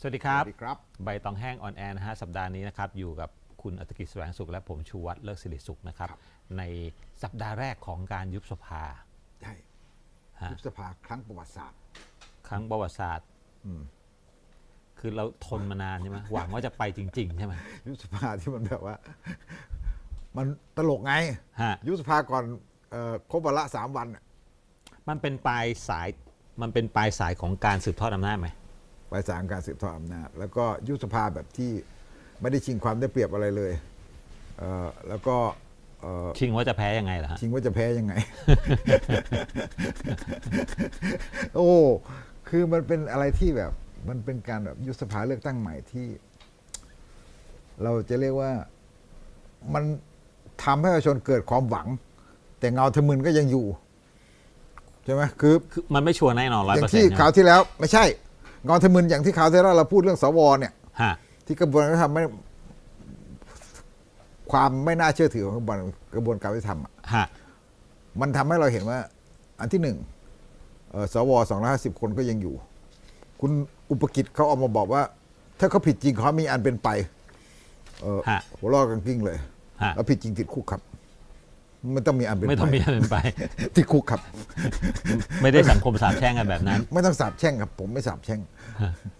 สวัสดีครับ สวัสดีครับ ใบตองแห้งออนแอร์นะฮะสัปดาห์นี้นะครับอยู่กับคุณอัตกิจแสวงสุขและผมชูวัตรเลิศสิริสุขนะครับ ในสัปดาห์แรกของการยุบสภา ใช่ฮะยุบสภาครั้งประวัติศาสตร์ ครั้งประวัติศาสตร์ อืมคือเราทนมานานใช่ไหมหวังว่าจะไปจริง ๆ ใช่ไหมยุบสภาที่มันแบบว่า มันตลกไง ฮะยุบสภาก่อนเอ่อครบวาระสามวันน่ะมันเป็นปลายสายมันเป็นปลายสายของการสืบทอดอำนาจไหม ไปสามการสืบทอดอำนาจแล้วก็ยุบสภาแบบที่ไม่ได้ชิงความได้เปรียบอะไรเลยเอ่อแล้วก็เอ่อชิงว่าจะแพ้ยังไงล่ะฮะชิงว่าจะแพ้ยังไง โอ้คือมันเป็นอะไรที่แบบ มันเป็นการแบบยุบสภาเลือกตั้งใหม่ที่ เราจะเรียกว่ามันทำให้ประชาชนเกิดความหวัง แต่เงาทะมึนก็ยังอยู่ ใช่ไหมคือ คือมันไม่ชัวร์แน่นอนร้อยอย่าเปอร์งเซ็นที่ต์ข่าวที่แล้ว ไม่ใช่ เงาทะมึนอย่างที่ข่าวที่แล้วเราพูดเรื่องสวเนี่ยฮะที่กระบวนการยุติธรรมไม่ความไม่น่าเชื่อถือของกระบวนกระบวนการยุติธรรมอะฮะมันทำให้เราเห็นว่า อันที่หนึ่งเอ่อสวสองร้อยห้าสิบคนก็ยังอยู่ คุณอุปกิจเขาออกมาบอกว่า ถ้าเขาผิดจริงเขามีอันเป็นไปเออฮะหัวเรอกันกิ้งเลยฮะแล้วผิดจริงติดคุกครับไม่ต้องมีอันเป็นไปไม่ต้องมีอะไรไปติดคุกครับ ไม่ได้สังคมสาบแช่งกันแบบนั้น ไม่ต้องสาบแช่งครับ ผมไม่สาบแช่ง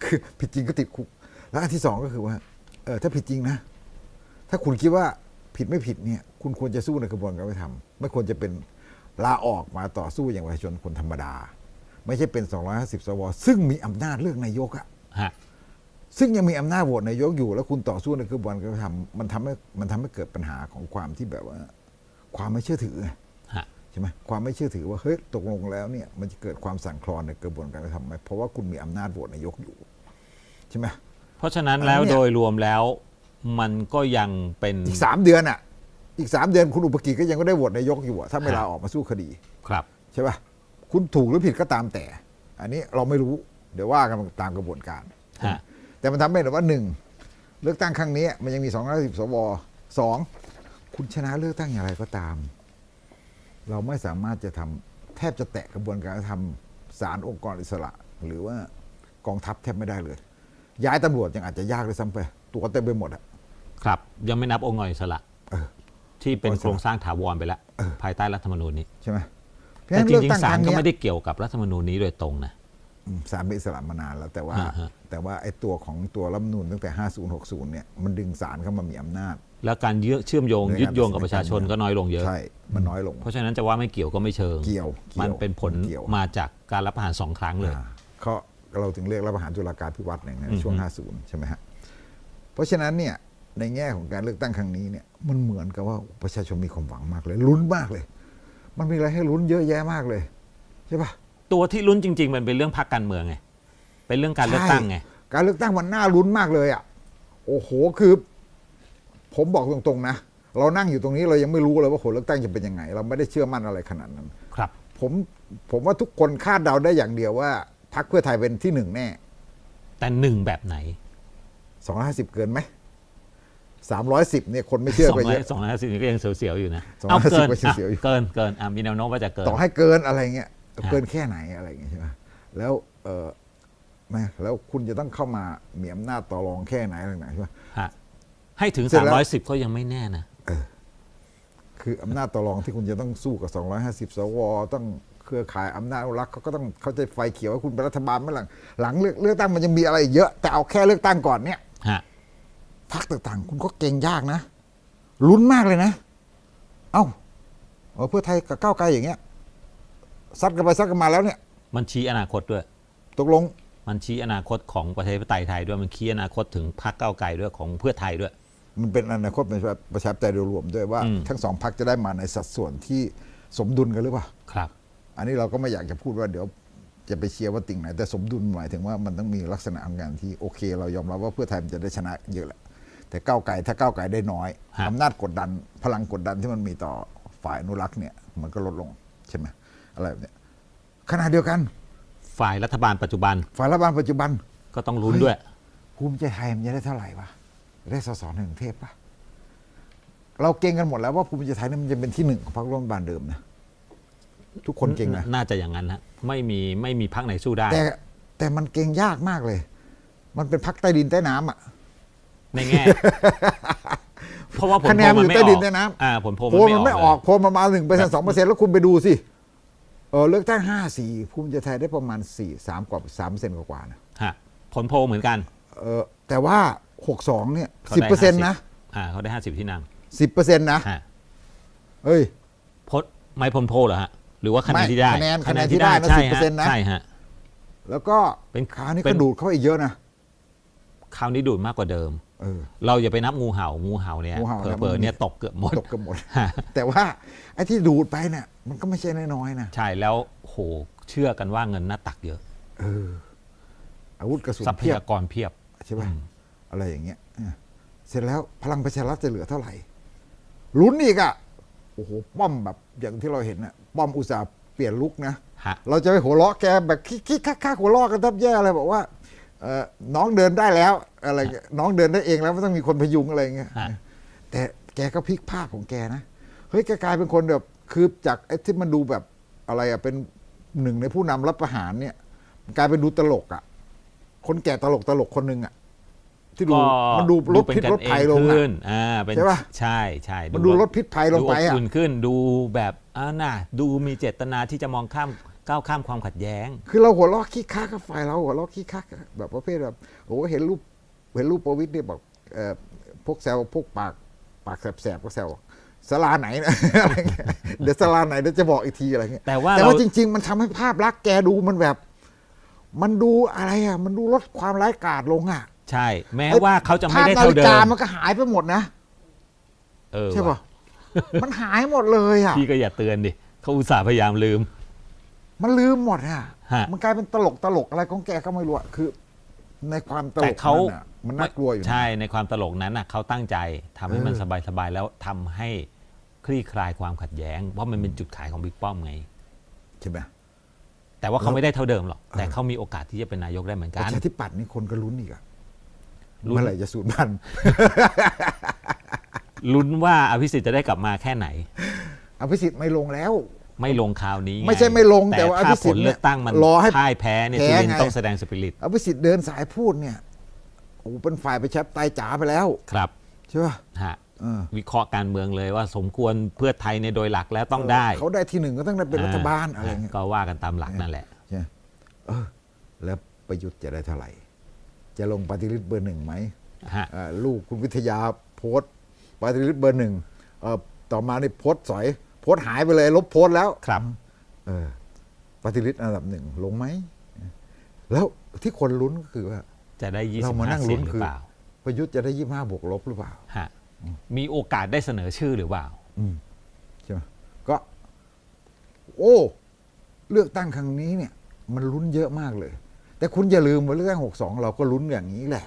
คือผิดจริงก็ติดคุก แล้วอันที่สองก็คือว่าเออถ้าผิดจริงนะ ถ้าคุณคิดว่าผิดไม่ผิดเนี่ย คุณควรจะสู้ในกระบวนการยุติธรรมไม่ควรจะเป็นลาออกมาต่อสู้อย่างประชาชนคนธรรมดา ไม่ใช่เป็น 250 สว ซึ่งมีอำนาจเลือกนายกอะฮะซึ่งยังมีอำนาจโหวตนายกอยู่ แล้วคุณต่อสู้ในกระบวนการยุติธรรมมันทำให้มันทำให้เกิดปัญหาของความที่แบบว่า ความไม่เชื่อถือไงฮะใช่ไหมความไม่เชื่อถือว่าเฮ้ยตกลงแล้วเนี่ยมันจะเกิดความสั่นคลอนในกระบวนการยุติธรรมไหมเพราะว่าคุณมีอำนาจโหวตนายกอยู่ใช่ไหมเพราะฉะนั้นแล้วอันเนี้ยโดยรวมแล้วมันก็ยังเป็นอีกสามเดือนอะ อีกสามเดือนคุณอุปกิจก็ยังก็ได้โหวตนายกอยู่อะถ้าไม่ฮะลาออกมาสู้คดีครับใช่ป่ะคุณถูกหรือผิดก็ตามแต่ อันนี้เราไม่รู้เดี๋ยวว่ากันตามกระบวนการฮะแต่มันทำให้เห็นว่าหนึ่งเลือกตั้งครั้งนี้มันยังมีสองร้อยสิบสวสองคุณชนะเลือกตั้งอย่างไรก็ตาม เราไม่สามารถจะทำแทบจะแตะกระบวนการทำศาลองค์กรอิสระ หรือว่ากองทัพแทบไม่ได้เลย ย้ายตำรวจยังอาจจะยากเลยซ้ำไป ตัวเต็มไปหมดอะครับ ยังไม่นับองค์กรอิสระเออที่เป็นองค์กรอิสระโครงสร้างถาวรไปแล้วภายใต้รัฐธรรมนูญนี้ใช่ไหมเพราะฉะแต่นั้นจเลือกริงตั้งๆศาคลรั้งก็เนี้ยไม่ได้เกี่ยวกับรัฐธรรมนูญนี้โดยตรงนะอืมศาลเป็นอิสระมานานแล้วแต่ว่าอ่าฮะแต่ว่าไอ้ตัวของตัวรัฐธรรมนูญตั้งแต่ 5060 เนี่ยมันดึงศาลเข้ามามีอำนาจ แล้วการเยื่อเชื่อมโยงในการยึดโยงกับประชาชนก็น้อยลงเยอะ ใช่ มันน้อยลง เพราะฉะนั้นจะว่าไม่เกี่ยวก็ไม่เชิง เกี่ยวเกี่ยวมันเป็นผลเกี่ยวมาจากการรับประหารสองครั้งเลยอ่าเขาเราถึงเรียกรับประหารจุลการพิวัตรเนี่ยอืในอฮึช่วง 50 ใช่ไหมฮะ เพราะฉะนั้นเนี่ยในแง่ของการเลือกตั้งครั้งนี้เนี่ยมันเหมือนกับว่าประชาชนมีความหวังมากเลยลุ้นมากเลย มันมีอะไรให้ลุ้นเยอะแยะมากเลยใช่ปะตัวที่ลุ้นจริง ๆ มันเป็นเรื่องพรรคการเมืองไงเป็นเรื่องการเลือกตั้งไงใช่การเลือกตั้งมันน่าลุ้นมากเลยอะโอ้โหคือ ผมบอกตรงๆนะ เรานั่งอยู่ตรงนี้เรายังไม่รู้เลยว่าผลเลือกตั้งจะเป็นยังไง เราไม่ได้เชื่อมั่นอะไรขนาดนั้นครับ ผมผมว่าทุกคนคาดเดาได้อย่างเดียวว่าพรรคเพื่อไทยเป็นที่หนึ่งแน่ แต่หนึ่งแบบไหนสองร้อยห้าสิบเกินไหมสามร้อยสิบเนี่ยคนไม่เชื่อสองไปร้อเยยอะสองร้อยห้าสิบนี่ก็ยังเสียวๆอยู่นะ250เอาเกินก็อะเสียวๆอยู่เกินเกินอะมีแนวโน้มว่าจะเกินต่อให้เกินอะไรเงี้ยฮะเกินแค่ไหนอะไรเงี้ยใช่ไหมแล้วเออแม่แล้วคุณจะต้องเข้ามามีอำนาจต่อรองแค่ไหนอะไรไหนใช่ไหมฮะ ให้ถึง เสร็จแล้ว 310 ก็ยังไม่แน่นะ คืออำนาจต่อรองที่คุณจะต้องสู้กับ 250 สว ต้องเครือข่ายอำนาจอนุรักษ์เขาก็ต้องเขาใจะไฟเขียวให้คุณเป็นรัฐบาลเมื่อหลังหลังเลือกเลือกตั้งมันยังมีอะไรอีกเยอะแต่เอาแค่เลือกตั้งก่อนเนี่ยฮะ พรรคต่างๆ คุณก็เก่งยากนะลุ้นมากเลยนะ เอ้าเอาเพื่อไทยกับก้าวไกลอย่างเงี้ยซัดกันไปซัดกันมาแล้วเนี่ย มันชี้อนาคตด้วย ตกลง มันชี้อนาคตของประชาธิปไตยไทยด้วย มันชี้อนาคตถึงพรรคก้าวไกลด้วยของเพื่อไทยด้วย มันเป็นอนาคตเป็นประชาธิปไตยโดยรวมด้วยว่าอืมทั้งสองพรรคจะได้มาในสัดส่วนที่สมดุลกันหรือเปล่าครับ อันนี้เราก็ไม่อยากจะพูดว่าเดี๋ยวจะไปเชียร์ว่าติ่งไหน แต่สมดุลหมายถึงว่ามันต้องมีลักษณะของการที่โอเค เรายอมรับว่าเพื่อไทยมันจะได้ชนะเยอะแหละแต่ก้าวไกลถ้าก้าวไกลได้น้อยฮะอำนาจกดดัน พลังกดดันที่มันมีต่อฝ่ายอนุรักษ์เนี่ย มันก็ลดลงใช่ไหมอะไรแบบเนี้ยขณะเดียวกัน ฝ่ายรัฐบาลปัจจุบัน ฝ่ายรัฐบาลปัจจุบันก็ต้องลุ้นด้วยภูมิใจไทยมันจะได้เท่าไหร่วะ ได้สสในกรุงเทพปะเราเก่งกันหมดแล้วว่าภูมิใจไทยนี่มันจะเป็นที่หนึ่งของพรรคร่วมรัฐบาลเดิมนะทุกคนเก่งนะน่าจะอย่างนั้นฮะไม่มีไม่มีพรรคไหนสู้ได้ แต่แต่มันเก่งยากมากเลย มันเป็นพักใต้ดินใต้น้ำอะในแง่เพราะว่าผลคะแนนโพลมันอยู่ไม่ใต้อดิอนกใต้น้ำอ่าผลโพลโพลมันไม่ออกเลยโพลมันมาหนึ่งเปอร์เซ็นต์สองเปอร์เซ็นต์แล้วคุณไปดูสิเออเลือกตั้งห้าสี่ภูมิใจไทยได้ประมาณสี่สามกว่าสามเปอร์เซ็นต์กว่าๆนะฮะผลโพลเหมือนกัน เออแต่ว่า หกสองเนี่ยขาสิบได้เปอร์เซ็นต์50นะอ่าเขาได้ห้าสิบที่นั่งสิบเปอร์เซ็นต์นะฮะเฮ้ย พดไม่ผลโพลเหรอฮะ หรือว่าคะแนนไม่ที่ได้คะแนนคะแนนที่ได้นะใช่10%ฮะนะ ใช่ฮะ แล้วก็เป็นคราวนี้เป็ก็น ดูดเข้าไปอีกเยอะนะ คราวนี้ดูดมากกว่าเดิม เออ เราอย่าไปนับงูเห่างูเห่าเนี่ยงูเห่าเผเนี่ยลอมันๆเนี่ยตกเกือบหมด ตกกันหมด ฮะ แต่ว่าไอ้ที่ดูดไปเนี่ยมันก็ไม่ใช่น้อยๆนะใช่แล้วโหเชื่อกันว่าเงินหน้าตักเยอะ เอออาวุธกระสุนทรัพเพียบยากรเพียบ ใช่ป่ะอะไรอย่างเงี้ยเออเสร็จแล้วพลังประชารัฐจะเหลือเท่าไหร่ลุ้นอีกอะโอ้โหป้อมแบบอย่างที่เราเห็นน่ะป้อมอุตสาห์เปลี่ยนลุกนะฮะเราจะไปหัวเราะแกแบบคิกๆคักๆหัวเราะกันแทบแย่เลยบอกว่าเอ่อน้องเดินได้แล้วอะไรเงี้ยน้องเดินได้เองแล้วไม่ต้องมีคนพยุงอะไรเงี้ยฮะแต่แกก็พลิกภาพของแกนะเฮ้ยแกกลายเป็นคนแบบคือจากไอ้ที่มันดูแบบอะไรอะเป็นหนึ่งในผู้นำรับประหารเนี่ยกลายเป็นดูตลกอะคนแก่ตลกตลกคนหนึ่งอะ ที่ดูก็มันดูลดเป็นพิษกันลดเอภัยงลงขึ้อะนอ่าเป็นใช่ปะใช่ใช่มันดูลดพิษภัยลงไปดูอบอะอุ่นขึ้นดูแบบอ่าน่ะดูมีเจตนาที่จะมองข้ามก้าวข้ามความขัดแย้ง คือเราหัวเราะขี้ค้ากับฝ่ายเราหัวเราะขี้ค้ากับแบบประเภทแบบโอ้โหเห็นรูปเห็นรูปประวิตรเนี่ยบอกเอ่อพวกแซวพวกปากปากแสบๆก็แซวสลาไหนนะอะไรเงี้ยเดี๋ยวสลาไหนเดี๋ยวจะบอกอีกทีอะไรเงี้ยแต่ว่าแต่ว่าเราจริง ๆ มันทำให้ภาพลักษณ์แกดูมันแบบ มันดูอะไรอะ มันดูลดความร้ายกาจลงอะ ใช่ แม้ว่าเขาจะไม่ได้ภพเท่าเดินฬิกามมันก็หายไปหมดนะเออใช่ป่ะว่ะมันหายหมดเลยอะพี่ก็อย่าเตือนดิเขาอุตส่าห์พยายามลืม มันลืมหมดอะฮะมันกลายเป็นตลกตลกอะไรของแกก็ไม่รู้อะคือ ในความตลแต่กเขานั้นน่ะมันน่ากลัวอยู่นะใช่ในความตลกนั้นน่ะเขาตั้งใจทำให้มันเออสบายๆแล้วทำให้คลี่คลายความขัดแย้งเพราะมันเป็นจุดขายของบิ๊กป้อมไงใช่ไหมแต่ว่าเขาไม่ได้เท่าเดิมหรอกแต่เออเขามีโอกาสที่จะเป็นนายกได้เหมือนปกันระชาธิปัตย์นี่คนก็ลุ้นอีกอะลุ้น เมื่อไหร่จะสูญพันธุ์ลุ้นว่าอภิสิทธิ์จะได้กลับมาแค่ไหน อภิสิทธิ์ไม่ลงแล้ว ไม่ลงคราวนี้งไม่ใช่ไม่ลงแต่ว่าถ้าอภิสิผทธิ์ลเลือกตั้งมันรอให้พ่ายแพ้เนี่ยแพ้จุลินไงต้องแสดงสปิริต อภิสิทธิ์เดินสายพูดเนี่ยโอ้เป็นฝ่ายไปแชปไตายจ๋าไปแล้วครับใช่ป่ะฮะเออวิเคราะห์การเมืองเลยว่าสมควรเพื่อไทยในยโดยหลักแล้วต้องได้ เขาได้ที่หนึ่งก็ต้องได้เป็นรัฐบาลอะไรเงี้ยก็ว่ากันตามหลักนั่นแหละใช่เออแล้วประยุทธ์จะได้เท่าไหร่ จะลงปฏิริษีเบอร์หนึ่งไหมฮะเอ่อลูกคุณวิทยาโพสต์ปฏิริษีเบอร์หนึ่งเอ่อต่อมานี่โพสต์สอย โพสต์หายไปเลย ลบโพสต์แล้วครับเออปฏิริษีอันดับหนึ่งลงไหม แล้วที่คนลุ้นก็คือว่า จะได้ยี่เราสิบมานั่ห้างเสีลุ้ยงนหรือคือเปล่าประยุทธ์จะได้ยี่ห้าบวกลบหรือเปล่าฮะมีโอกาสได้เสนอชื่อหรือเปล่าอืมใช่ไหมก็ โอ้ เลือกตั้งครั้งนี้เนี่ย มันลุ้นเยอะมากเลย แต่คุณอย่าลืมว่าเลือกตั้งหกสองเราก็ลุ้นอย่างนี้แหละ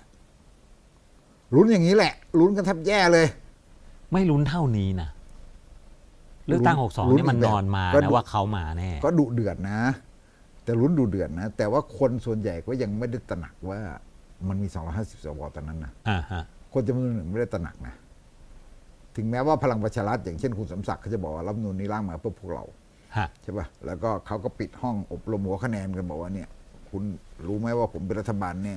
ลุ้นอย่างนี้แหละ ลุ้นกันแทบแย่เลย ไม่ลุ้นเท่านี้นะเลือกตั้ง62ลุ้นนี่มันอีกแบบนอนมาก็นะดูว่าเขามาแน่ก็ดุเดือดนะ แต่ลุ้นดุเดือดนะ แต่ว่าคนส่วนใหญ่ก็ยังไม่ได้ตระหนักว่า มันมี250สวตอนนั้นนะอ่าฮะคนจำนวนหนึ่งไม่ได้ตระหนักนะ ถึงแม้ว่าพลังประชารัฐอย่างเช่นคุณสมศักดิ์เขาจะบอกว่ารัฐธรรมนูนนี้ร่างมาเพื่อพวกเราฮะใช่ป่ะแล้วก็เขาก็ปิดห้องอบรมหัวคะแนนกันบอกว่าเนี่ย คุณรู้ไหมว่าผมเป็นรัฐบาลแน่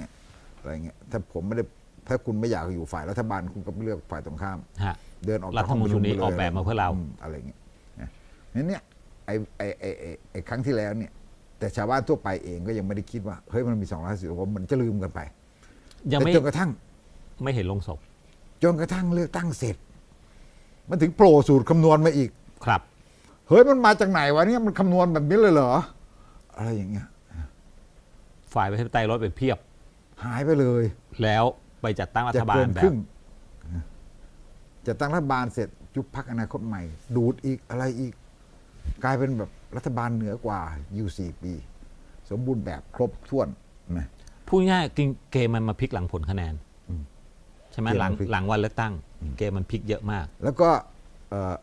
อะไรเงี้ยถ้าผมไม่ได้ถ้าคุณไม่อยากอยู่ฝ่ายรัฐบาลคุณก็ไปเลือกฝ่ายตรงข้าม ฮะ เดินออกจากรัฐธรรมนูญนี้ห้งปลยออกแบบมาเพื่อเรา มอะไรเงี้ยนะนั้นเนี่ยไอ้ไอ้ไอ้ไอ้ไอ้ครั้งที่แล้วเนี่ย แต่ชาวบ้านทั่วไปเองก็ยังไม่ได้คิดว่าเฮ้ยมันมีสองร้อยสิบผมมันจะลืมกันไปยังแต่ไม่จนกระทั่ง ไม่เห็นลงศพจนกระทั่งเลือกตั้งเสร็จ มันถึงโผล่สูตรคำนวณมาอีก ครับ เฮ้ยมันมาจากไหนวะเนี่ยมันคำนวณแบบนี้เลยเหรอ อะไรอย่างเงี้ย ฝ่ายประชาธิปไตยลดไปเพียบ หายไปเลยแล้วไปจัดตั้งรัจะฐบาลเกินแบครึ่บ งจะตั้งรัฐบาลเสร็จยุบพักอนาคตใหม่ ดูดอีกอะไรอีก กลายเป็นแบบรัฐบาลเหนือกว่าอยู่สี่ปี สมบูรณ์แบบครบถ้วนนะ พูดง่ายๆกิงเกมมันมาพลิกหลังผลคะแนนอืมใช่ไหมเกมหลังมันพลิก หลังวันเลือกตั้ง เกมมันพลิกเยอะมาก แล้วก็เอ่อ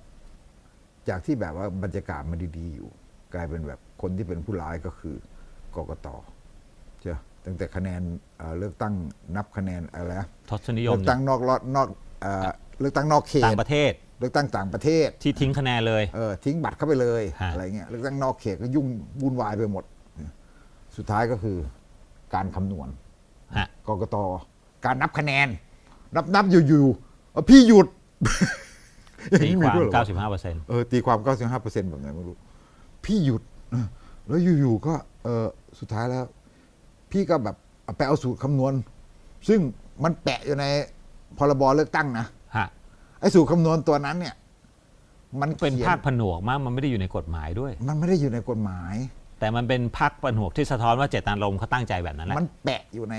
จากที่แบบว่าบรรยากาศมันดี ๆ อยู่ กลายเป็นแบบคนที่เป็นผู้ร้ายก็คือกกต ใช่ไหมตั้งแต่คะแนนเอ่อเลือกตั้งนับคะแนนอะไรนะทศนิยเลืมอกตั้งนอกรอดนอกเอ่อเลือกตั้งนอกเขต่าตงประเทศ เลือกตั้งต่างประเทศที่ทิ้งคะแนนเลยเออทิ้งบัตรเข้าไปเลยฮะอะไรเงี้ยเลือกตั้งนอกเขตก็ยุ่งวุ่นวายไปหมด สุดท้ายก็คือการคำนวณฮะกกตการนับคะแนน นับนับอยู่ๆเออพี่หยุดตีความด้วยเหรอ95เปอร์เซ็นต์เออตีความ 95%แบบไหนไม่รู้ พี่หยุดเออแล้วอยู่ๆก็เออสุดท้ายแล้ว พี่ก็แบบเอาไปเอาสูตรคำนวณ ซึ่งมันแปะอยู่ในพรบเลือกตั้งนะฮะไอ้สูตรคำนวณตัวนั้นเนี่ย มันเป็นขียภาคผนวกมากมันไม่ได้อยู่ในกฎหมายด้วย มันไม่ได้อยู่ในกฎหมาย แต่มันเป็นภาคผนวกที่สะท้อนว่าเจตนารมณ์เขาตั้งใจแบบนั้นแหละมันแปะอยู่ใน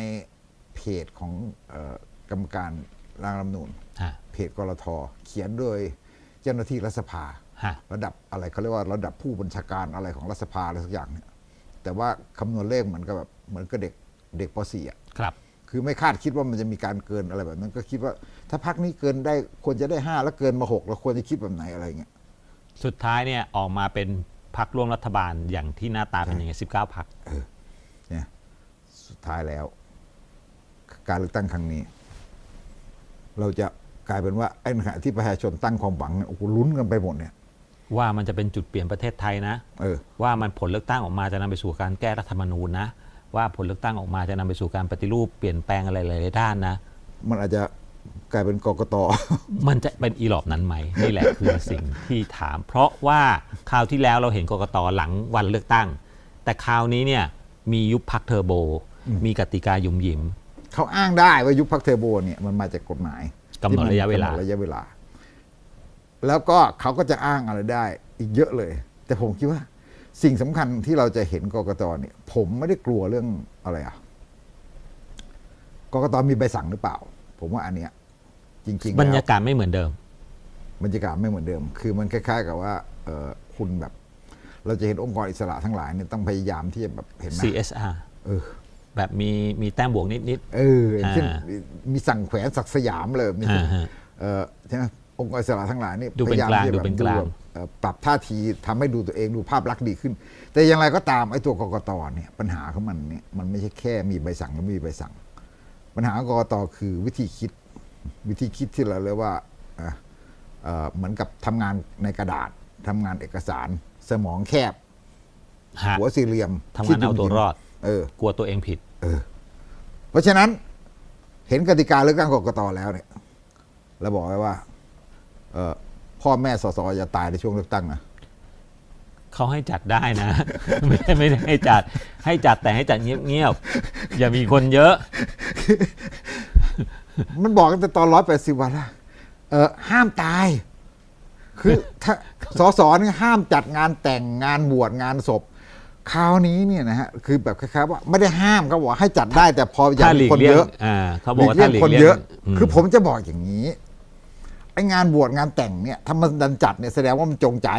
เพจของเออกรรมการร่างรัฐธรรมนูญฮะ เพจกรทเขียนโดยเจ้าหน้าที่รัฐสภา ฮะ ระดับอะไรเขาเรียกว่าระดับผู้บัญชาการอะไรของรัฐสภาอะไรสักอย่างเนี่ย แต่ว่าคำนวณเลขเหมือนกับแบบเหมือนกับเด็กเด็กป .4 อะครับ คือไม่คาดคิดว่ามันจะมีการเกินอะไรแบบนั้นก็คิดว่า ถ้าพักนี้เกินได้ควรจะได้ห้าแล้วเกินมาหกเราควรจะคิดแบบไหนอะไรเงี้ยสุดท้ายเนี่ยออกมาเป็นพักร่วมรัฐบาลอย่างที่หน้าตาเป็นอย่างไง19พักเนี่ยสุดท้ายแล้ว การเลือกตั้งครั้งนี้ เราจะกลายเป็นว่าไอ้ขณะที่ประชาชนตั้งความหวังเนี่ยโอ้โหลุ้นกันไปหมดเนี่ย ว่ามันจะเป็นจุดเปลี่ยนประเทศไทยนะเออ ว่ามันผลเลือกตั้งออกมาจะนำไปสู่การแก้รัฐธรรมนูญนะ ว่าผลเลือกตั้งออกมาจะนำไปสู่การปฏิรูปเปลี่ยนแปลงอะไรหลายๆด้านนะ มันอาจจะกลายเป็นกกต มันจะเป็นอีหลอบนั้นไหมนี่แหละคือสิ่งที่ถาม เพราะว่าคราวที่แล้วเราเห็นกกตหลังวันเลือกตั้ง แต่คราวนี้เนี่ยมียุบพักเทอร์โบ มีกติกาหยุมหยิม เขาอ้างได้ว่ายุบพักเทอร์โบเนี่ยมันมาจากกฎหมายกำหนดระยะเวลากำหนดระยะเวลา แล้วก็เขาก็จะอ้างอะไรได้อีกเยอะเลย แต่ผมคิดว่า สิ่งสำคัญที่เราจะเห็นกกตเนี่ย ผมไม่ได้กลัวเรื่องอะไรอะกกตมีใบสั่งหรือเปล่า ผมว่าอันเนี้ย จริงๆบรรแล้ยาวกาศไม่เหมือนเดิม บรรยากาศไม่เหมือนเดิม คือมันคล้าย ๆ กับว่าเออคุณแบบ เราจะเห็นองค์กรอิสระทั้งหลายเนี่ยต้องพยายามที่จะแบบเห็นไหม CSR เออแบบมีมีแต้มบวกนิดเอออย่างเช่นอ่ามีสั่งแขวนศักดิ์สยามเลยมีอ่าฮะเออใช่ไหม องค์กรอิสระทั้งหลายนี่ดูเป็นพยายามกลางที่จะดูเป็นกลางแบบเอ่อปรับท่าทีทำให้ดูตัวเองดูภาพลักษณ์ดีขึ้น แต่อย่างไรก็ตามไอ้ตัวกกตเนี่ยปัญหาของมันเนี่ยมันไม่ใช่แค่มีใบสั่งหรือไม่มีใบสั่ง ปัญหาของกกตคือวิธีคิดวิธีคิดที่เราเรียกว่าอะเอ่อเหมือนกับทำงานในกระดาษทำงานเอกสาร สมองแคบๆฮะ หัวสี่เหลี่ยมทำคิงาดนเอาตัวรอด เออ กลัวตัวเองผิด เพราะฉะนั้นเห็นกติกาเลือกตั้งกกตแล้วเนี่ยเราบอกไว้ว่าเอ่อ พ่อแม่สสอย่าตายในช่วงเลือกตั้งนะเขาให้จัดได้นะ ไม่ได้ไม่ได้ให้จัดให้จัดแต่ให้จัดเงียบๆอย่ามีคนเยอะ มันบอกกันแต่ตอนร้อยแปดสิบวันละเออห้ามตาย คือถ้าสสเนี่ยห้ามจัดงานแต่งงานบวชงานศพคราวนี้เนี่ยนะฮะคือแบบคล้ายๆว่าไม่ได้ห้ามเขาบอกให้จัดได้แต่พออย่าถ้าหมีลีกคนเลี่ยเยงอะอ่าเขาบอกว่าถ้าหลีกคนเลี่ยงเยอะมคือผมจะบอกอย่างนี้ ไอ้งานบวชงานแต่งเนี่ยถ้ามันดันจัดเนี่ยแสดงว่ามันจงใจ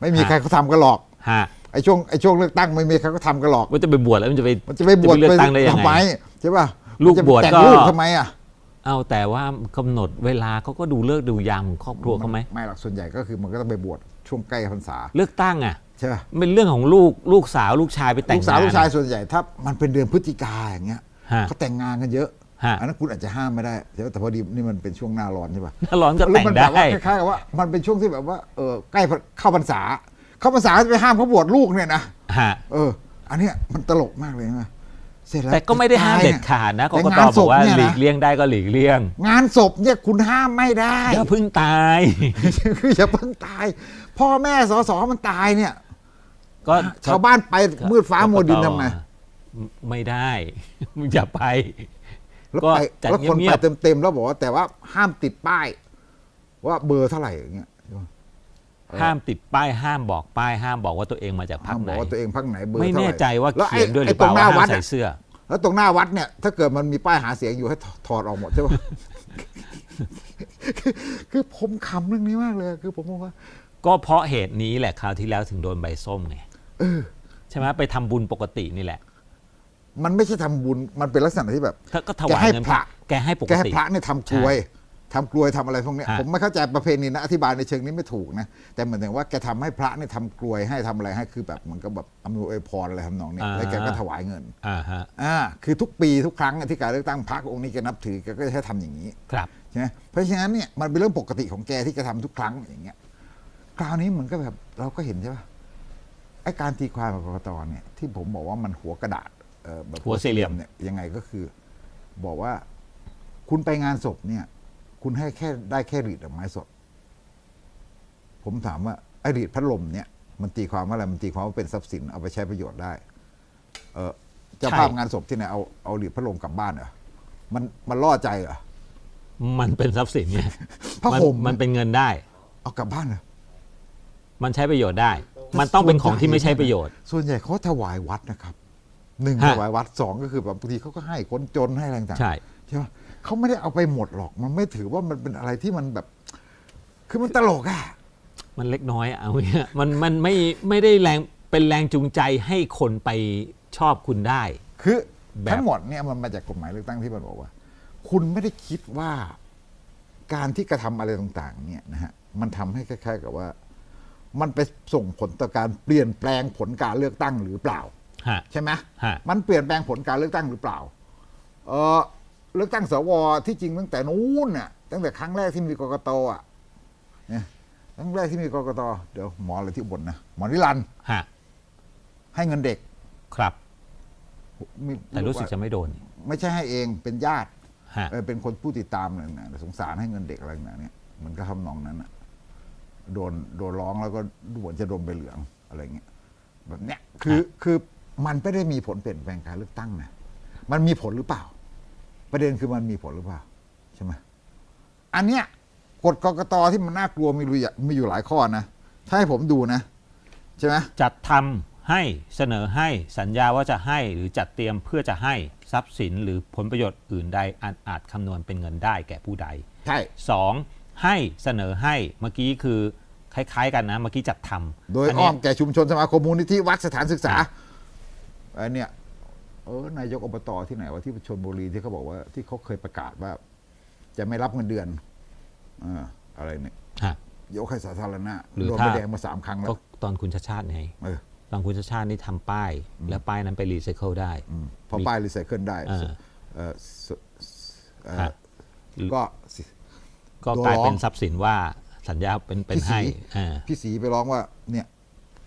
ไม่มีใครเขาทำกันหรอกฮะไอ้ช่วงไอ้ช่วงเลือกตั้งไม่มีใครเขาทำกันหรอกว่าจะไปบวชแล้วมันจะไปมันจะไปบวชเลือกตั้งได้ยังทำไมไงใช่ป่ะลูกมันจะบวชแต่งก็ลูกทำไมอะเอาแต่ว่ากำหนดเวลาเขาก็ดูเลิกษ์ดูยามของครอบครัวเขาไหมไม่หรอกส่วนใหญ่ก็คือมันก็ต้องไปบวชช่วงใกล้พรรษา เลือกตั้งอะใช่ป่ะเป็นเรื่องของลูกลูกสาวลูกชายไปแต่งลูกสาวงนลูกชายส่วนใหญ่ถ้ามันเป็นเดือนพฤศจิกาอย่างเงี้ยฮะเขาแต่งงานกันเยอะ ฮะ อันนั้นคุณอาจจะห้ามไม่ได้ใช่ป่ะแต่พอดีนี่มันเป็นช่วงหน้าร้อนใช่ป่ะถ้าร้อนก็แล้วแต่งมันได้ แบบว่าคล้ายๆกับว่ามันเป็นช่วงที่แบบว่าเออใกล้เข้าพรรษา เข้าพรรษาจะไปห้ามเขาบวชลูกเนี่ยนะฮะ เออ อันเนี้ยมันตลกมากเลยนะเสร็จแล้วแต่ก็ไม่ได้ห้ามเด็ดตยนี่ยขาดนะกแต่กตงานศบอพกว่าเนี่ยนะหลีกเลี่ยงได้ก็หลีกเลี่ยงงานศพเนี่ยคุณห้ามไม่ได้ อย่าเพึ่งตาย คืออย่าเพิ่งตาย พ่อแม่สอสอมันตายเนี่ย ก็ชาวบ้านไปมืดฟ้ามัวดินทำไง ไม่ได้มึงอย่าไป แล้วก็ไปจัดแล้วคนเงีไปยบเต็มๆแล้วบอกว่าแต่ว่าห้ามติดป้าย ว่าเบอร์เท่าไหร่อย่างเงี้ยๆห้ามติดป้ายห้ามบอกป้ายห้ามบอกว่าตัวเองมาจากพรรห้ามคไหบน อกว่าตัวเองพักไหนเบอร์ไม่เท่าไหแน่ร่ใจว่าแล้วเขียนด้วยหรือเปไอ้ล่าตรงหน้าว่าห้าวัมดใส่อะเสื้อ แล้วตรงหน้าวัดเนี่ยถ้าเกิดมันมีป้ายหาเสียงอยู่ให้ถถอดออกหมดใช่ปะ คือคือผมขำเรื่องนี้มากเลย คือผมบอกว่า ก็เพราะเหตุนี้แหละคราวที่แล้วถึงโดนใบส้มไงใช่ไหมไปทำบุญปกตินี่แหละ มันไม่ใช่ทำบุญมันเป็นลักษณะที่แบบถ้าก็ถแกวายให้เงินพระ แกให้ปกแกให้ติ พระเนี่ยทำกลวยทำกลวยทำอะไรพวกเนี้ยฮะ ผมไม่เข้าใจประเพณีนะอธิบายในเชิงนี้ไม่ถูกนะแต่เหมือนถึงว่าแกทำให้พระเนี่ยทำกลวยให้ทำอะไรให้คือแบบเหมันก็แบบอำนวยพรอะไรทำนองเนี้ยแล้วแกก็ถวายเงินอ่าฮะอ่าคือทุกปีทุกครั้งที่การเลือกตั้งพรรคองค์นี้แกนับถือแกก็จะให้ทำอย่างนี้ ครับ ใช่ไหมเพราะฉะนั้นเนี่ยมันเป็นเรื่องปกติของแกที่แกทำทุกครั้งอย่างเงี้ย คราวนี้เหมือนก็แบบเราก็เห็นใช่ป่ะไอ้การตีความของกรกตเนี่ยที่ผมบอกว่ามันหัวกระดาษเอ่อ แบบหัวสี่เหลี่ยมเนี่ยยังไงก็คือ บอกว่าคุณไปงานศพเนี่ย คุณให้แค่ได้แค่หรีดดอกไม้สด ผมถามว่าไอ้หรีดพัดลมเนี่ยมันตีความว่าอะไรมันตีความว่าเป็นทรัพย์สินเอาไปใช้ประโยชน์ได้ เออเจ้าใช่ภาพงานศพที่ไหนเอาเอาหรีดพัดลมกลับบ้านเหรอมันมันล่อใจเหรอมันเป็นทรัพย์สินเนี่ยผ้ามันห่มมันเป็นเงินได้ เอากลับบ้านเหรอมันใช้ประโยชน์ได้ มันต้องเป็นของที่ไม่ใช้ประโยชน์ ส่วนใหญ่เขาถวายวัดนะครับ หนึ่งฮะถวายวัดสองก็คือแบบบางทีเขาก็ให้คนจนให้อะไรต่างๆใช่ใช่ไหมเขาไม่ได้เอาไปหมดหรอกมันไม่ถือว่ามันเป็นอะไรที่มันแบบ คือมันตลกอะมันเล็กน้อยอะเอาเนี่ยมันมันไม่ไม่ได้แรงเป็นแรงจูงใจให้คนไปชอบคุณได้ คือแบบทั้งหมดเนี่ยมันมาจากกฎหมายเลือกตั้งที่มันบอกว่า คุณไม่ได้คิดว่าการที่กระทำอะไรต่าง ๆ เนี่ยนะฮะมันทำให้คล้ายๆกับว่า มันไปส่งผลต่อการเปลี่ยนแปลงผลการเลือกตั้งหรือเปล่าฮะ ใช่ไหมฮะมันเปลี่ยนแปลงผลการเลือกตั้งหรือเปล่าเออเลือกตั้งสวที่จริงตั้งแต่นู้นน่ะตั้งแต่ครั้งแรกที่มีกกตอะเนี่ยครั้งแรกที่มีกกตเดี๋ยวหมออะไรที่อุบนนะหมอนิรันดร์ฮะให้เงินเด็กครับมีแต่รู้สึกจะไม่โดน ไม่ใช่ให้เองเป็นญาติฮะเออเป็นคนผู้ติดตามเลยนะสงสารให้เงินเด็กอะไรต่างๆเนี่ยมันก็ทำนองนั้นอะโดนโดนร้องแล้วก็ดูเหมือนจะโดนใบเหลืองอะไรเงี้ยแบบเนี้ยคือคือ มันไม่ได้มีผลเปลี่ยนแปลงการเลือกตั้งนะมันมีผลหรือเปล่า ประเด็นคือมันมีผลหรือเปล่าใช่ไหมอันเนี้ยกฎกกตที่มันน่ากลัวมีอยู่มีอยู่หลายข้อนะถ้าให้ผมดูนะใช่ไหมจัดทำให้เสนอให้สัญญาว่าจะให้หรือจัดเตรียมเพื่อจะให้ทรัพย์สินหรือผลประโยชน์อื่นใดอันอาจคำนวณเป็นเงินได้แก่ผู้ใดใช่ 2. ให้เสนอให้เมื่อกี้คือคล้าย ๆ กันนะเมื่อกี้จัดทำโดยนอ้อเนี้มแก่ชุมชนสมาคมมูลนิธิวัดสถานศึกษา อันเนี้ยเออนายกอบตที่ไหนวะที่ชนบุรีที่เขาบอกว่าที่เขาเคยประกาศว่า จะไม่รับเงินเดือนอ่าอะไรเนี่ยฮะ ยกให้สาธารณะหรือโดนถ้าใบแดงมาสามครั้งแล้ก็วตอนคุณชาติชาติไง เออ ตอนคุณชาติชาตินี่ทำป้าย แล้วป้ายนั้นไปรีไซเคิลได้ อืมพอป้ายรีไซเคิลได้อ่า เออสเอ่อฮะก็สิ ก็โดนกลายร้องเป็นทรัพย์สินว่าสัญญาเป็นเป็นพี่ศรีให้อ่าพี่ศรีไปร้องว่า เนี่ย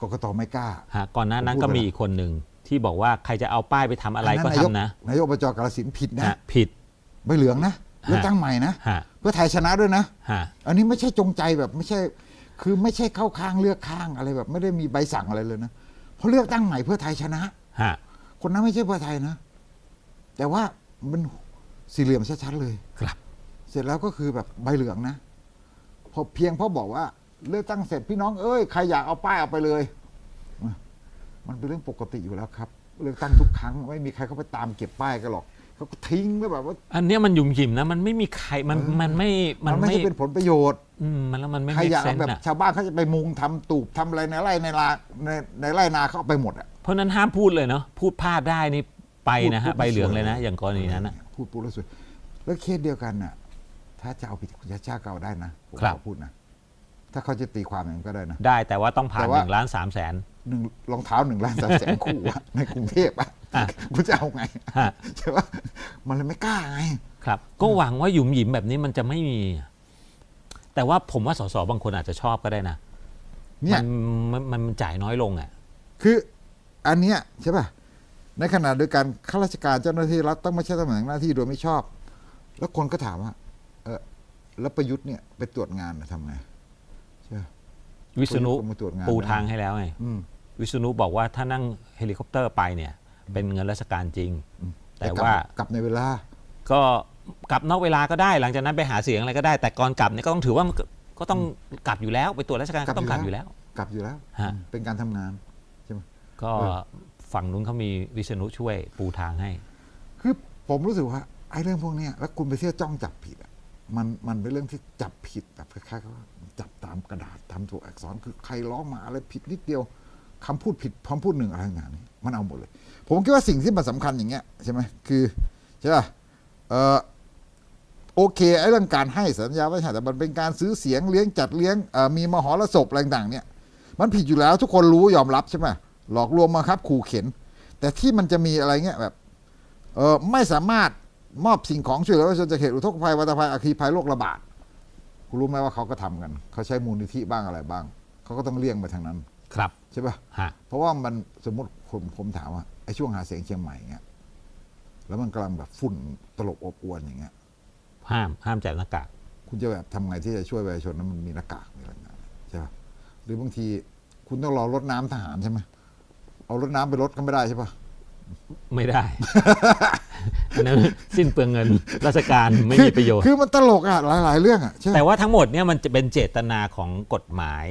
กกตไม่กล้า ฮะก่อนหน้านั้นผมพูดก็ไปมีแล้วอีกคนหนึ่ง ที่บอกว่าใครจะเอาป้ายไปทำอะไรก็นนั้นทำนะ นายกอบจกาลสินธุ์ผิดนะ ฮะผิดใบเหลืองนะเลือกตั้งใหม่นะฮะ เพื่อไทยชนะด้วยนะ ฮะ อันนี้ไม่ใช่จงใจแบบไม่ใช่ คือไม่ใช่เข้าข้างเลือกข้างอะไรแบบ ไม่ได้มีใบสั่งอะไรเลยนะเพราะเลือกตั้งใหม่เพื่อไทยชนะ ฮะ คนนั้นไม่ใช่เพื่อไทยนะ แต่ว่ามันสี่เหลี่ยมชัดๆเลย ครับ เสร็จแล้วก็คือแบบใบเหลืองนะ พอเพียงเพราะบอกว่า เลือกตั้งเสร็จพี่น้องเอ้ยใครอยากเอาป้ายเอาไปเลย มันเป็นเรื่องปกติอยู่แล้วครับ เลือกตั้งทุกครั้งไม่มีใครเขาไปตามเก็บป้ายกันหรอกเขาก็ทิ้งไว้แบบว่า อันเนี้ยมันหยุ่มหยิมนะ มันไม่มีใครมันมันไม่มันไม่ใช่เป็นผลประโยชน์อืมมันแล้วมันไม่ใครมีอยากเซเอานแบบอะชาวบ้านเขาจะไปมุงทำตูบทำอะไรในไร่ในนาในในไร่นาเขาเอาไปหมดอะ เพราะฉะนั้นห้ามพูดเลยเนาะพูดพลาดได้นี่ไปนะพูฮะดใบเหลืองไม่สวยเลยนะอย่างกรณีนั้นนะ พูดปุ๊บแล้วสวยแล้วเคสเดียวกันน่ะ ถ้าจะเอาผิดคุณชาติชาติก็เอาได้นะผมครับขอพูดนะ ถ้าเขาจะตีความอย่างนั้นก็ได้นะ ได้แต่ว่าต้องผ่านแต่หว่า นึ่งล้านสามแสน หนึ่งรองเท้าหนึ่งล้านสามแสนคู่อะ ในกรุงเทพอะอะ คุณจะเอาไงฮะใช่ปะมันเลยไม่กล้าไง ครับ ก็หวังว่าหยุมหยิมแบบนี้มันจะไม่มี แต่ว่าผมว่าสสบางคนอาจจะชอบก็ได้นะเนี่ย มันมันมันจ่ายน้อยลงอะ คืออันเนี้ยใช่ป่ะ ในขณะเดียวกันข้าราชการเจ้าหน้าที่รัฐต้องไม่ใช่ตำแหน่งหน้าที่โดยไม่ชอบ แล้วคนก็ถามว่า เออแล้วประยุทธ์เนี่ยไปตรวจงานน่ะทำไงใช่ปะ วิษณุก็มาตรวจงานปูได้ทางให้แล้วไงอืมวิษณุบอกว่าถ้านั่งเฮลิคอปเตอร์ไปเนี่ยเป็นเงินราชการจริง แต่กลับว่ากลับในเวลา ก็กลับนอกเวลาก็ได้ หลังจากนั้นไปหาเสียงอะไรก็ได้ แต่ก่อนกลับเนี่ยก็ต้องถือว่ามันก็ก็ต้องกลับอยู่แล้ว ไปตรวจราชการกลัก็บต้องกลับออยู่ยู่แล้แล้ววกลับอยู่แล้วฮะเป็นการทำงานก็เออฝั่งนู้นเขามีวิษณุช่วยปูทางให้ คือผมรู้สึกว่าไอ้เรื่องพวกเนี้ยแล้วคุณไปเที่ยวจ้องจับผิดอะมันมันเป็นเรื่องที่จับผิดแบบคล้ายๆกับว่า จับตามกระดาษทำตัวอักษรคือใครร้องมาอะไรผิดนิดเดียวคำพูดผิดคำพูดหนึ่งอะไรอย่างนี้มันเอาหมดเลย ผมคิดว่าสิ่งที่มันสำคัญอย่างเงี้ยใช่ไหมคือใช่ป่ะเออโอเคไอ้เรื่องการให้สัญญาว้ให้แต่มันเป็นการซื้อเสียงเลี้ยงจัดเลี้ยงมีมหรสพอะไรต่างเนี่ย มันผิดอยู่แล้วทุกคนรู้ยอมรับใช่ไหมหลอกลวงมาครับขู่เข็น แต่ที่มันจะมีอะไรเงี้ยแบบเออไม่สามารถมอบสิ่งของช่วยเหลือประชาชนจากเหตุอุทกภัยวัตภัยอัคคีภัยโรคระบาด คุณรู้ไหมว่าเขาก็ทำกัน เขาใช้มูลนิธิบ้างอะไรบ้าง เขาก็ต้องเลี่ยงไปทางนั้น ครับใช่ปะฮะเพราะว่ามันสมมติผมผมถามว่าไอ้ช่วงหาเสียงเชียงใหม่เงี้ยแล้วมันกำลังแบบฝุ่นตลบอบอวนอย่างเงี้ยห้ามห้ามแจกหน้ากากคุณจะแบบทำไงที่จะช่วยประชาชนนั้นมันมีหน้ากากมีอะไรเงี้ยใช่ปะหรือบางทีคุณต้องรอรถน้ำทหารใช่ไหมเอารถน้ำไปรถก็ไม่ได้ใช่ปะ ไม่ได้ อันนั้นสิ้นเปลืองเงินราชการไม่มีประโยชน์ คือมันตลกอะหลาย ๆ เรื่องอะใช่แต่ว่าทั้งหมดเนี่ยมันจะเป็นเจตนาของกฎหมาย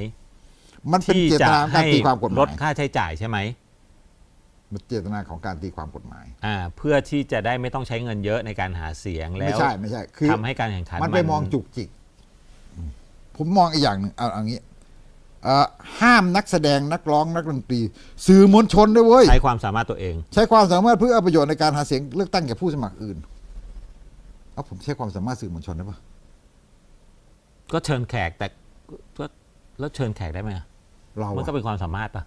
มันเป็นที่เจตจะนาของการให้ตีความกฎหลมาดยค่าใช้จ่ายใช่ไหมมันเจตนาของการตีความกฎหมาย อ่าเพื่อที่จะได้ไม่ต้องใช้เงินเยอะในการหาเสียงแล้ไม่วใช่ไม่ใช่ คือทำให้การแข่งขัน มันไปมองจุกจิก ผมมองอีกอย่างหนึ่งเอาเอางี้เอ่อ ห้ามนักแสดงนักร้องนักดนตรี สื่อมวลชนด้วยเว้ยใช้ความสามารถตัวเอง ใช้ความสามารถเพื่อเอาประโยชน์ในการหาเสียงเลือกตั้งแก่ผู้สมัครอื่นเอาผมใช้ความสามารถสื่อมวลชนได้ปะก็เชิญแขกแต่ก็แล้วเชิญแขกได้ไหมอะเรามันก็อะเป็นความสามารถปะ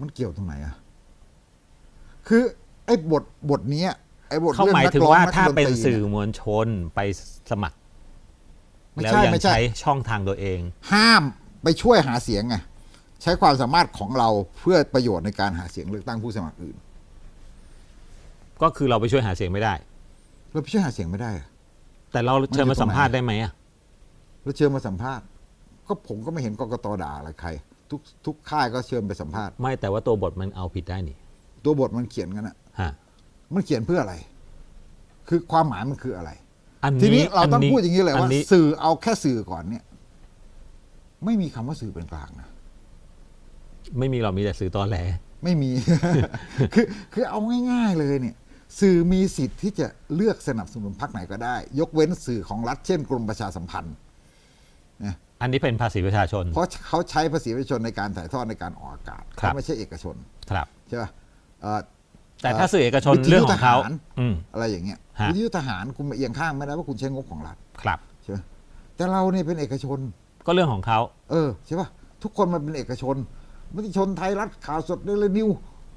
มันเกี่ยวตรงไหนอะคือไอ้บทบทเนี้ยไอ้บทเขาเรื่องหมายนักถึงร้องว่านักถ้าดนเป็นตรีสื่อเนี่ยมวลชนไปสมัครไม่แล้วใช่ยังไม่ใช่ใช้ช่องทางตัวเอง ห้าม ไปช่วยหาเสียงไงใช้ความสามารถของเราเพื่อประโยชน์ในการหาเสียงเลือกตั้งผู้สมัครอื่น ก็คือเราไปช่วยหาเสียงไม่ได้ เราไปช่วยหาเสียงไม่ได้อะแต่เราเชิญมาสัมภาษณ์ได้ไหมอะเราเชิญมาสัมภาษณ์ ก็ผมก็ไม่เห็นกกตด่าอะไรใคร ทุกทุกค่ายก็เชิญไปสัมภาษณ์ ไม่แต่ว่าตัวบทมันเอาผิดได้นี่ ตัวบทมันเขียนกันอะฮะมันเขียนเพื่ออะไร คือความหมายมันคืออะไร อันทีนี้นี้เราต้องพูดอย่างนี้เลยว่านี้ สื่อเอาแค่สื่อก่อนเนี่ย ไม่มีคำว่าสื่อเป็นกลางนะ ไม่มีเรามีแต่สื่อตอนแหล ไม่มี คือคือเอาง่ายๆเลยเนี่ย สื่อมีสิทธิ์ที่จะเลือกสนับสนุนพรรคไหนก็ได้ ยกเว้นสื่อของรัฐเช่นกรมประชาสัมพันธ์อันนี้เป็นภาษีประชาชน เพราะเขาใช้ภาษีประชาชนในการถ่ายทอดในการออกอากาศครับ เขาไม่ใช่เอกชนครับ ใช่ป่ะเอ่อ แต่ถ้าสื่อเอกชนวิทยุเรื่องของเขาทหาร อืม อะไรอย่างเงี้ยฮะ วิทยุทหารคุณมาเอียงข้างไม่ได้ว่าคุณใช้งบของรัฐครับใช่ไหมแต่เราเนี่ยเป็นเอกชน ก็เรื่องของเขาเออใช่ป่ะทุกคนมันเป็นเอกชนมติชนไทยรัฐข่าวสดเดลินิว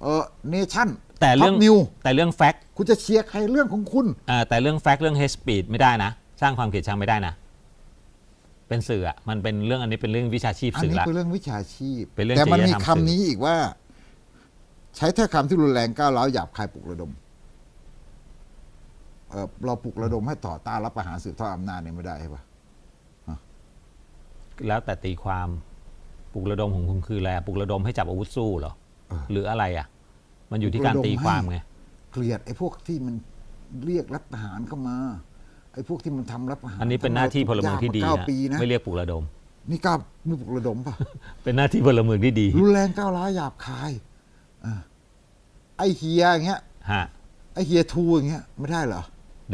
เออเนชั่นแต่เรื่องนิวแต่เรื่องแฟกต์คุณจะเชียร์ใครเรื่องของคุณอ่าแต่เรื่องแฟกต์เรื่องเฮสปีดไม่ได้นะ สร้างความเกลียดชังไม่ได้นะ เป็นสื่ออะมันเป็นเรื่องอันนี้เป็นเรื่องวิชาชีพอันสื่อนี้ละเป็นเรื่องวิชาชีพเป็นเรื่องแต่มันจริมียธรรมคำนี้อีกว่า ใช้ถ้อยคำที่รุนแรงก้าวร้าวหยาบคายปลุกระดมเออเราปลุกระดมให้ต่อต้านรับประหารสืบทอดอำนาจเนี่ยไม่ได้ใช่ปะ แล้วแต่ตีความปลุกระดมของคุณคืออะไรปลุกระดมให้จับอาวุธสู้เหรอหรืออะไรอะ มันอยู่ที่การตีความไง เกลียดไอ้พวกที่มันเรียกรับประหารเข้ามา ไอ้พวกที่มันทำรับประหารอันนี้เป็นหน้าที่พลเมืองที่ดีเก้านะปีนะไม่เรียกปลุกระดม นี่ก้าวนี่ปลุกระดมปะเป็นหน้าที่พลเมืองที่ดีรุนแรงก้าวร้าวหยาบคายอ่าไอ้เฮียอย่างเงี้ย ฮะไอ้เฮียทูอย่างเงี้ยไม่ได้เหรอ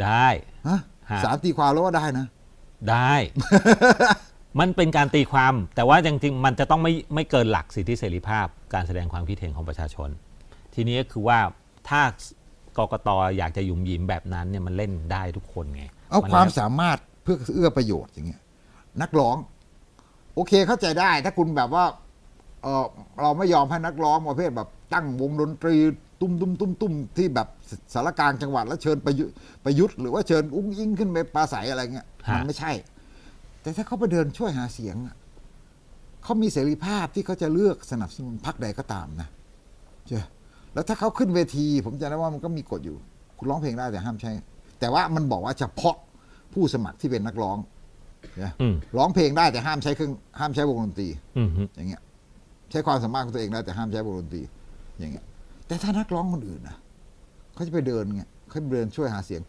ได้ ฮะฮะ สารตีความแล้วว่าได้นะ ได้ มันเป็นการตีความ แต่ว่าจริงๆมันจะต้องไม่ไม่เกินหลักสิทธิเสรีภาพ การแสดงความคิดเห็นของประชาชน ทีนี้ก็คือว่าถ้ากกตอยากจะหยุมหยิมแบบนั้นเนี่ยมันเล่นได้ทุกคนไงเอานความแล้วสามารถเพื่อเอื้อประโยชน์อย่างเงี้ยนักร้อง โอเคเข้าใจได้ ถ้าคุณแบบว่าเออเราไม่ยอมให้นักร้องประเภทแบบตั้งวงดนตรีตุ้มตุ้มตุ้มตุ้มที่แบบสารกลางจังหวัดแล้วเชิญประยุประยุทธ์หรือว่าเชิญอุ้งอิงขึ้นไปปราศัยอะไรเงี้ยฮะมันไม่ใช่ แต่ถ้าเขาไปเดินช่วยหาเสียงอะเขามีเสรีภาพที่เขาจะเลือกสนับสนุนพรรคใดก็ตามนะใช่แล้วถ้าเขาขึ้นเวที ผมจะได้ว่ามันก็มีกฎอยู่ คุณร้องเพลงได้แต่ห้ามใช้ แต่ว่ามันบอกว่าเฉพาะผู้สมัครที่เป็นนักร้องนะอืมร้องเพลงได้แต่ห้ามใช้เครื่องห้ามใช้วงดนตรีอืมฮึอย่างเงี้ย ใช้ความสามารถของตัวเองได้แต่ห้ามใช้วงดนตรีอย่างเงี้ย แต่ถ้านักร้องคนอื่นนะเขาจะไปเดินเงี้ยเขาไปเดินช่วยหาเสียง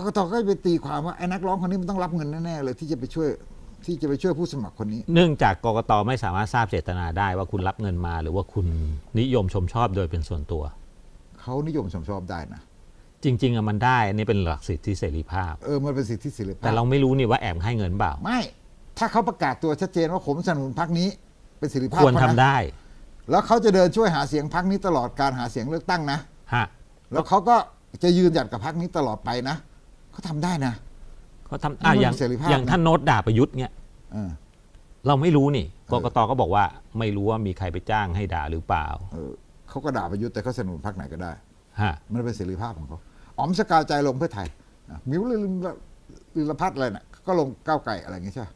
กกตก็จะไปตีความว่าไอ้นักร้องคนนี้มันต้องรับเงินแน่ๆเลยที่จะไปช่วยที่จะไปช่วยผู้สมัครคนนี้ เนื่องจากกกตไม่สามารถทราบเจตนาได้ว่าคุณรับเงินมา หรือว่าคุณนิยมชมชอบโดยเป็นส่วนตัว เขานิยมชมชอบได้นะ จริง ๆอะมันได้อันนี้เป็นหลักสิทธิเสรีภาพ เออ มันเป็นสิทธิเสรีภาพ แต่เราไม่รู้นี่ว่าแอบให้เงินเปล่า ไม่ ถ้าเขาประกาศตัวชัดเจนว่าผมสนับสนุนพรรคนี้ เป็นเสรีภาพควรทำเขานะได้ แล้วเขาจะเดินช่วยหาเสียงพรรคนี้ตลอดการหาเสียงเลือกตั้งนะ ฮะ แล้วเขาก็จะยืนหยัดกับพรรคนี้ตลอดไปนะ เขาทำได้นะ เขาทำอะมันอย่างเสรีภาพอย่างนะ ท่านโน้ตด่าประยุทธ์เนี่ยเออ เราไม่รู้นี่เอกอกตก็บอกว่าไม่รู้ว่ามีใครไปจ้างให้ด่าหรือเปล่าเออเขาก็ด่าประยุทธ์แต่เขาสนับสนุนพรรคไหนก็ได้ ฮะมันเป็นเสรีภาพของเขาอ๋อมสกาวใจลงเพื่อไทยอะมิวลืมลืมพัฒน์อะไรน่ะก็ลงก้าวไก่อะไรอย่างเงี้ยใช่ปะ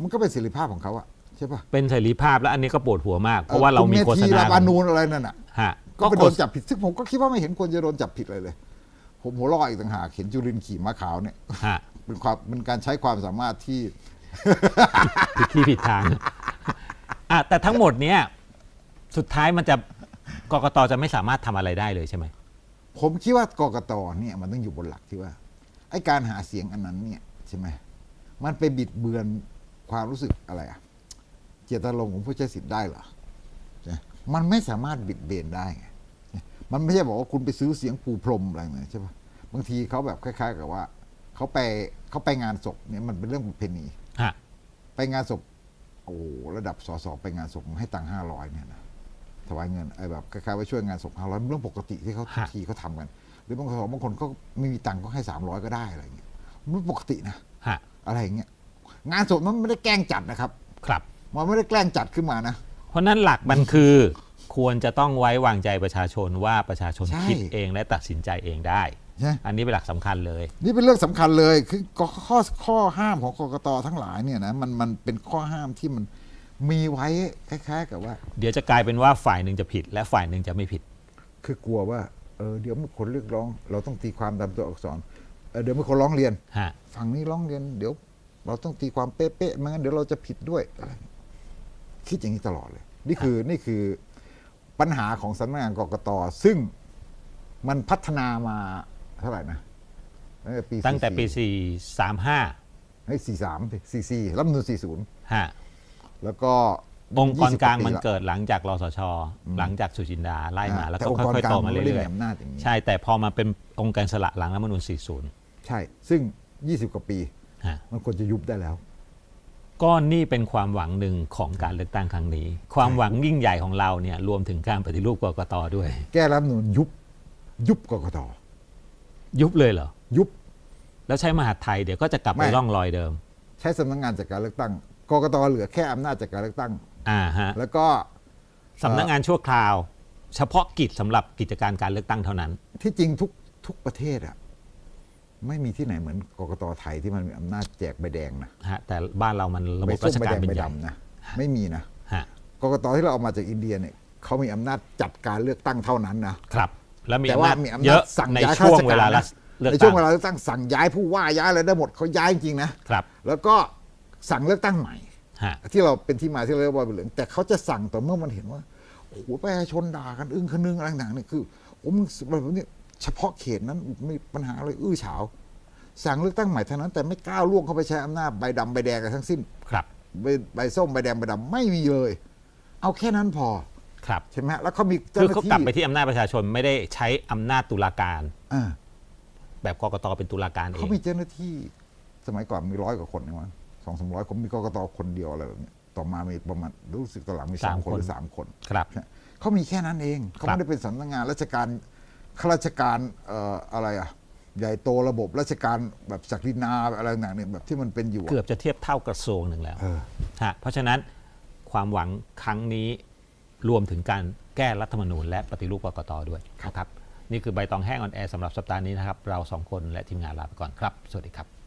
มันก็เป็นเสรีภาพของเขาอะใช่ปะเป็นเสรีภาพแล้วอันนี้ก็ปวดหัวมาก เพราะว่าเรามีโฆษคุณเมธีณาลาบานูนอะไรนั่นน่ะฮะก็ก็ไปโฆโดนษจับผิดซึ่งผมก็คิดว่าไม่เห็นควรจะโดนจับผิดเลยเลย ผมหัวเรออีกต่างหากเห็นจุรินทร์ขี่ม้าขาวเนี่ยฮะเป็นความเป็นการใช้ความสามารถที่ผิดที่ผิดทางอะแต่ทั้งหมดเนี้ยสุดท้ายมันจะกกตจะไม่สามารถทำอะไรได้เลยใช่ไหมผมคิดว่ากกตเนี่ยมันต้องอยู่บนหลักที่ว่าไอ้การหาเสียงอันนั้นเนี่ยใช่ไหมมันไปบิดเบือนความรู้สึกอะไรอะเจตจำนงค์ของผู้ใช้สิทธิ์ได้เหรอใช่ไหมมันไม่สามารถบิดเบือนได้ไง มันไม่ใช่บอกว่าคุณไปซื้อเสียงปูพรมอะไรเนี่ยใช่ปะบางทีเขาแบบคล้าย ๆ กับว่าเขาไปเขาไปงานศพเนี่ยมันเป็นเรื่องประเพณีฮะไปงานศพโอ้โหระดับสสไปงานศพให้ตังค์ห้าร้อยเนี่ยนะถวายเงินไอ้แบบคล้ายๆว่าช่วยงานศพห้าร้อยเป็นเรื่องปกติที่เขาทุกทีเขาทำกัน หรือบางคนบางคนก็ไม่มีตังค์ก็ให้สามร้อยก็ได้อะไรอย่างเงี้ยมันปกตินะฮะอะไรอย่างเงี้ยงานศพนั้นไม่ได้แกล้งจัดนะครับ ครับ มันไม่ได้แกล้งจัดขึ้นมานะ เพราะฉะนั้นหลักมันคือ ควรจะต้องไว้วางใจประชาชนว่าประชาชนใช่ คิดเองและตัดสินใจเองได้ ใช่ไหมอันนี้เป็นหลักสำคัญเลย นี่เป็นเรื่องสำคัญเลย คือข้อข้อข้อห้ามของกกตทั้งหลายเนี่ยนะมันมันเป็นข้อห้ามที่มันมีไว้คล้ายๆ กับว่า เดี๋ยวจะกลายเป็นว่าฝ่ายหนึ่งจะผิด และฝ่ายหนึ่งจะไม่ผิด คือกลัวว่าเออเดี๋ยวเมื่อคนเรียกร้อง เราต้องตีความตามตัวอักษรเออเดี๋ยวเมื่อคนร้องเรียน ฮะ ฝั่งนี้ร้องเรียน เดี๋ยว เราต้องตีความเป๊ะๆไม่งั้นเดี๋ยวเราจะผิดด้วยอะไรอย่างเงี้ยคิดอย่างนี้ตลอดเลย นี่คือนี่คือ ปัญหาของสำนักงานกกตซึ่งมันพัฒนามาเท่าไหร่นะตั้งแต่ปีตั้งแต่ปีเฮ้ยสี่สามสี่สี่รัฐธรรมนูลสี่ศูนย์435ฮะแล้วก็องค์กรกลาง20มันปีละเกิดหลังจากรสช หลังจากสุจินดาไล่มาอ่าแล้วแต่ก็องค์กรค่อยกๆลางโตมามันไม่ได้เรื่อยมีอำนาจอย่างนี้ๆใช่แต่พอมาเป็นองค์การสละหลังรัฐธรรมนูญ40 ใช่ ซึ่งยี่สิบกว่าปีฮะมันควรจะยุบได้แล้ว ก็นี่เป็นความหวังหนึ่งของการเลือกตั้งครั้งนี้ ความหวังยิ่งใหญ่ของเราเนี่ยรวมถึงการปฏิรูปกกตด้วย แก้รัฐธรรมนูลยุบยุบกกตยุบเลยเหรอ ยุบ แล้วใช้มหาดไทยเดี๋ยวก็จะกลับไปไม่ ร่องรอยเดิม ใช้สำนักงานจัดการเลือกตั้งกกตเหลือแค่อำนาจจัดการเลือกตั้ง อ่าฮะแล้วก็สำนักงานชั่วคราว เฉพาะกิจสำหรับกิจการการเลือกตั้งเท่านั้น ที่จริงทุกทุกประเทศอะ ไม่มีที่ไหนเหมือนกกตไทยที่มันมีอำนาจแจกใบแดงนะฮะแต่บ้านเรามันระบใบบส้รามชใบการแดงเป็นใบใหญ่ดำนะไม่มีนะฮะกกตที่เราเอามาจากอินเดียเนี่ยเขามีอำนาจจัดการเลือกตั้งเท่านั้นนะครับแล้วมีแต่อำว่านาจมีอำเยนาจอะสั่งในย้ายช่วงข้าราชเวกาลารนะเลือกในช่ตั้วงงเวลาเลือกตั้งสั่งย้ายผู้ว่าย้ายอะไรได้หมดเขาย้ายจริงๆนะครับ แล้วก็สั่งเลือกตั้งใหม่ฮะที่เราเป็นที่มาที่เราเรียกว่าใบเหลืองแต่เขาจะสั่งต่อเมื่อมันเห็นว่าโอ้โหประชาชนด่ากันอึ้งคนึงอะไรต่างๆเนี่ยคือโอ้มึงแบบนี้ เฉพาะเขตนั้นมีปัญหาอะไรอื้อฉาว สั่งเลือกตั้งใหม่เท่านั้น แต่ไม่กล้าล่วงเข้าไปใช้อำนาจใบดำใบแดงกันทั้งสิ้นครับใบใบส้มใบแดงใบดำไม่มีเลย เอาแค่นั้นพอครับใช่ไหมฮะแล้วเขามีเจ้าคือหน้าเขาที่กลับไปที่อำนาจประชาชนไม่ได้ใช้อำนาจตุลาการ อ่าแบบกกตเป็นตุลาการเอเขางมีเจ้าหน้าที่สมัยก่อนมีร้อยกว่าคนนะมั้งสองสามร้อยคนมีกกตคนเดียวอะไรแบบเนี้ยต่อมามีประมาณรู้สึกตอนหลังมีสามคนหรือสามคน ครับ เขามีแค่นั้นเอง เขาไม่ได้เป็นสำนักงานราชการ ข้าราชการเอ่ออะไรอะใหญ่โตระบบราชการแบบศักดินาอะไรต่างๆเนี่ยแบบที่มันเป็นอยู่อะเกือบจะเทียบเท่ากระทรวงหนึ่งแล้วเออฮะเพราะฉะนั้นความหวังครั้งนี้รวมถึงการแก้รัฐธรรมนูญ และปฏิรูปกกตด้วยนะครับ นี่คือใบตองแห้งออนแอร์สำหรับสัปดาห์นี้นะครับ เราสองคนและทีมงานลาไปก่อนครับ สวัสดีครับ